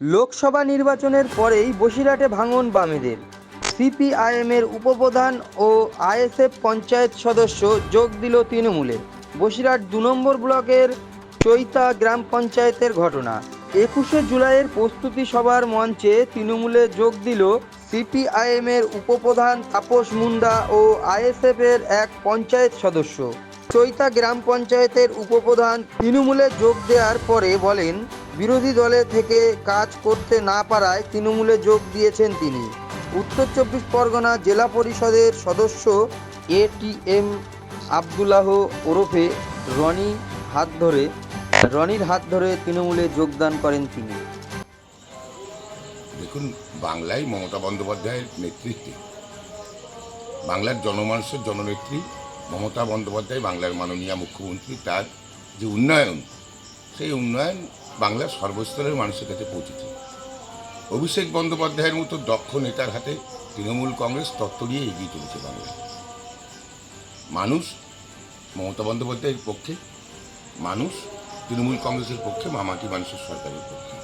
লোকসভা নির্বাচনের পরেই বসিরহাটে ভাঙন বামেদের। সিপিআইএমের উপপ্রধান ও আইএসএফ পঞ্চায়েত সদস্য যোগ দিল তৃণমূলে বসিরহাট দু নম্বর ব্লকের চৈতা গ্রাম পঞ্চায়েতের ঘটনা। একুশে জুলাইয়ের প্রস্তুতি সভার মঞ্চে তৃণমূলে যোগ দিল সিপিআইএমের উপপ্রধান তাপস মুন্ডা ও আইএসএফের এক পঞ্চায়েত সদস্য। চৈতা গ্রাম পঞ্চায়েতের উপপ্রধান তৃণমূলে যোগ দেওয়ার পরে বলেন বিরোধী দলে থেকে কাজ করতে না পারায় তৃণমূলে যোগ দিয়েছেন তিনি। উত্তর চব্বিশ পরগনা জেলা পরিষদের সদস্য এটিএম আবদুল্লাহ ওরফে রনি হাত ধরে, রনির হাত ধরে তৃণমূলে যোগদান করেন তিনি। দেখুন, বাংলায় মমতা বন্দ্যোপাধ্যায়ের নেতৃত্বে, বাংলার জনমানুষের জননেত্রী মমতা বন্দ্যোপাধ্যায়, বাংলার মাননীয় মুখ্যমন্ত্রী, তার যে উন্নয়ন, সেই উন্নয়ন বাংলার সর্বস্তরের মানুষের কাছে পৌঁছেছে। অভিষেক বন্দ্যোপাধ্যায়ের মতো দক্ষ নেতার হাতে তৃণমূল কংগ্রেস তত্ত্ব নিয়ে এগিয়ে চলেছে বাংলায় মানুষ মমতা বন্দ্যোপাধ্যায়ের পক্ষে, মানুষ তৃণমূল কংগ্রেসের পক্ষে, মামাটি মানুষের সরকারের পক্ষে।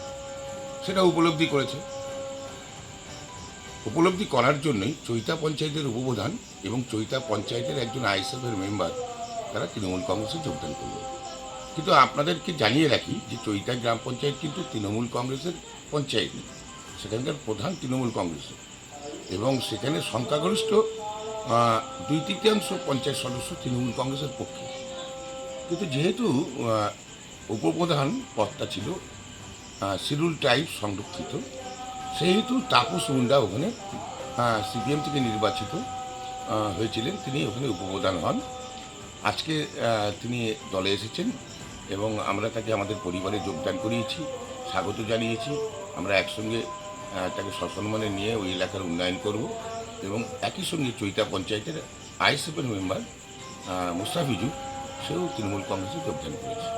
সেটা উপলব্ধি করেছে। উপলব্ধি করার জন্যই চৈতা পঞ্চায়েতের উপপ্রধান এবং চৈতা পঞ্চায়েতের একজন আইএসএফের মেম্বার তারা তৃণমূল কংগ্রেসে যোগদান করল কিন্তু আপনাদেরকে জানিয়ে রাখি যে চৈতা গ্রাম পঞ্চায়েত কিন্তু তৃণমূল কংগ্রেসের পঞ্চায়েত সেখানকার প্রধান তৃণমূল কংগ্রেসের। এবং সেখানে সংখ্যাগরিষ্ঠ দুই তৃতীয়াংশ পঞ্চায়েত সদস্য তৃণমূল কংগ্রেসের পক্ষে। কিন্তু যেহেতু উপপ্রধান পদটা ছিল শিডিউল টাইপ সংরক্ষিত, সেহেতু তাপস মুন্ডা ওখানে সিপিএম থেকে নির্বাচিত হয়েছিলেন। তিনি ওখানে উপপ্রধান হন। আজকে তিনি দলে এসেছেন। এবং আমরা তাকে আমাদের পরিবারে যোগদান করিয়েছি, স্বাগত জানিয়েছি। আমরা একসঙ্গে তাকে সসম্মানে নিয়ে ওই এলাকার উন্নয়ন করব এবং একই সঙ্গে চৈতা পঞ্চায়েতের আইএসএফের মেম্বার মুস্তাফিজু, সেও তৃণমূল কংগ্রেসে যোগদান করেছে।